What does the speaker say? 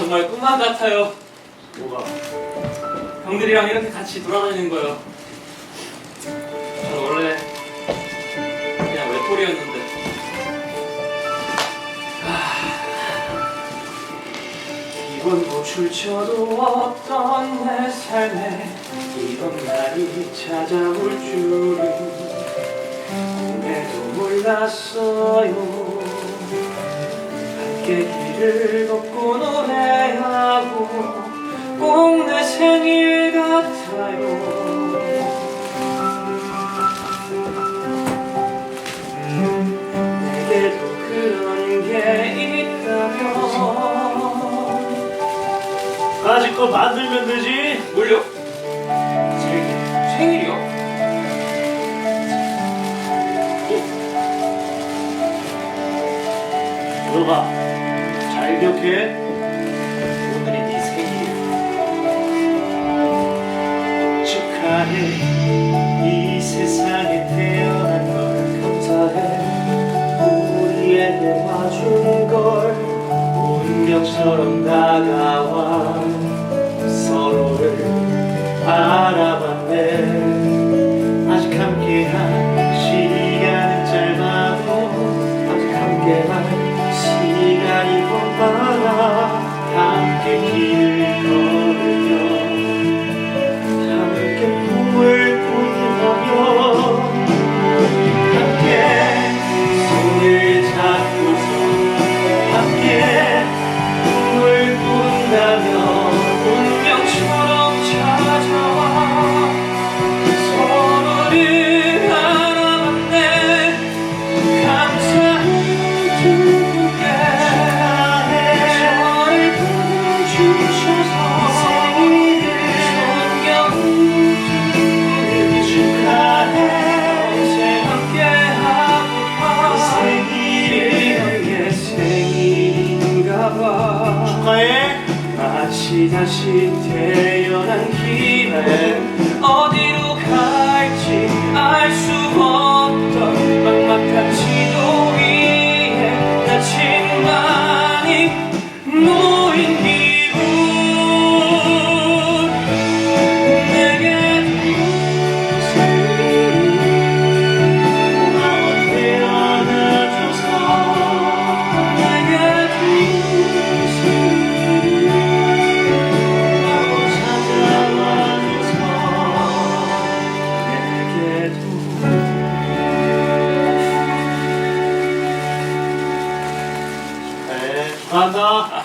정말 꿈만 같아요. 뭐가? 형들이랑 이렇게 같이 돌아다니는 거요. 저는 원래 그냥 외톨이였는데. 이번 노출쳐도 어떤 내 삶에 이런 날이 찾아올 줄은 꿈에도 몰랐어요 함께 길을 걷고 아직 거 만들면 되지 뭘요? 생일 생일이요? 들어봐 잘 기억해 우리에게 와준 걸 운명처럼 다가와 서로 축하해 마치 다시 태어난 기회 어디로 갈 あか